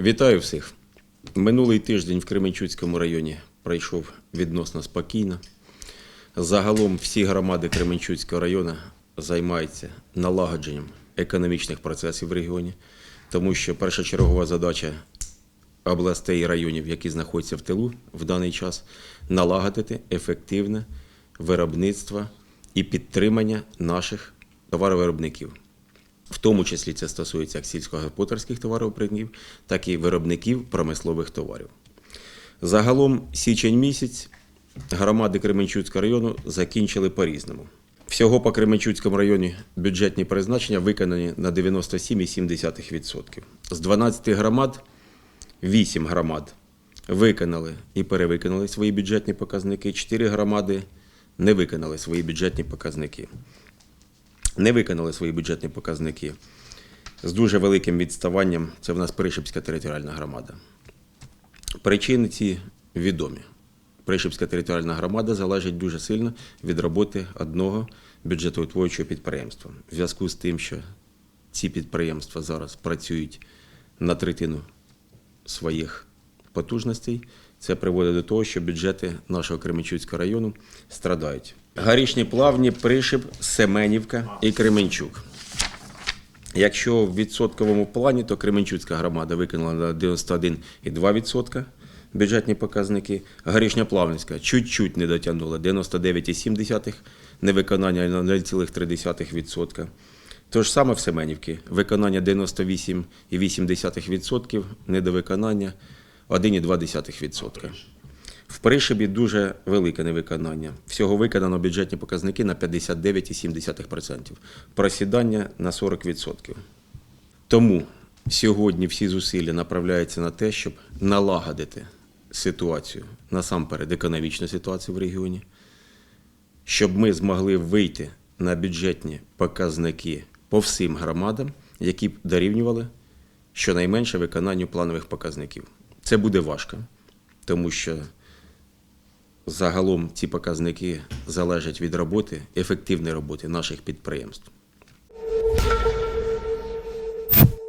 Вітаю всіх. Минулий тиждень в Кременчуцькому районі пройшов відносно спокійно. Загалом всі громади Кременчуцького району займаються налагодженням економічних процесів в регіоні, тому що першочергова задача областей і районів, які знаходяться в тилу в даний час, налагодити ефективне виробництво і підтримання наших товаровиробників. В тому числі це стосується як сільськогосподарських товаровиробників, так і виробників промислових товарів. Загалом січень місяць громади Кременчуцького району закінчили по-різному. Всього по Кременчуцькому районі бюджетні призначення виконані на 97,7%. З 12 громад 8 громад виконали і перевиконали свої бюджетні показники, 4 громади не виконали свої бюджетні показники не виконали свої бюджетні показники з дуже великим відставанням. Це в нас Пришипська територіальна громада. Причини ці відомі. Пришипська територіальна громада залежить дуже сильно від роботи одного бюджетоутворюючого підприємства. В зв'язку з тим, що ці підприємства зараз працюють на третину своїх потужностей, це приводить до того, що бюджети нашого Кременчуцького району страдають. Гарішні плавні, Пришип, Семенівка і Кременчук. Якщо в відсотковому плані, то Кременчуцька громада виконала на 91,2% бюджетні показники. Горішня Плавницька чуть-чуть не дотягнула 99,7% невиконання на 0,3%. То ж саме в Семенівці виконання 98,8%, недовиконання 1,2%. В Пришибі дуже велике невиконання. Всього виконано бюджетні показники на 59,7%, просідання на 40%. Тому сьогодні всі зусилля направляються на те, щоб налагодити ситуацію, насамперед економічну ситуацію в регіоні, щоб ми змогли вийти на бюджетні показники по всім громадам, які б дорівнювали щонайменше виконанню планових показників. Це буде важко, тому що загалом ці показники залежать від роботи, ефективної роботи наших підприємств.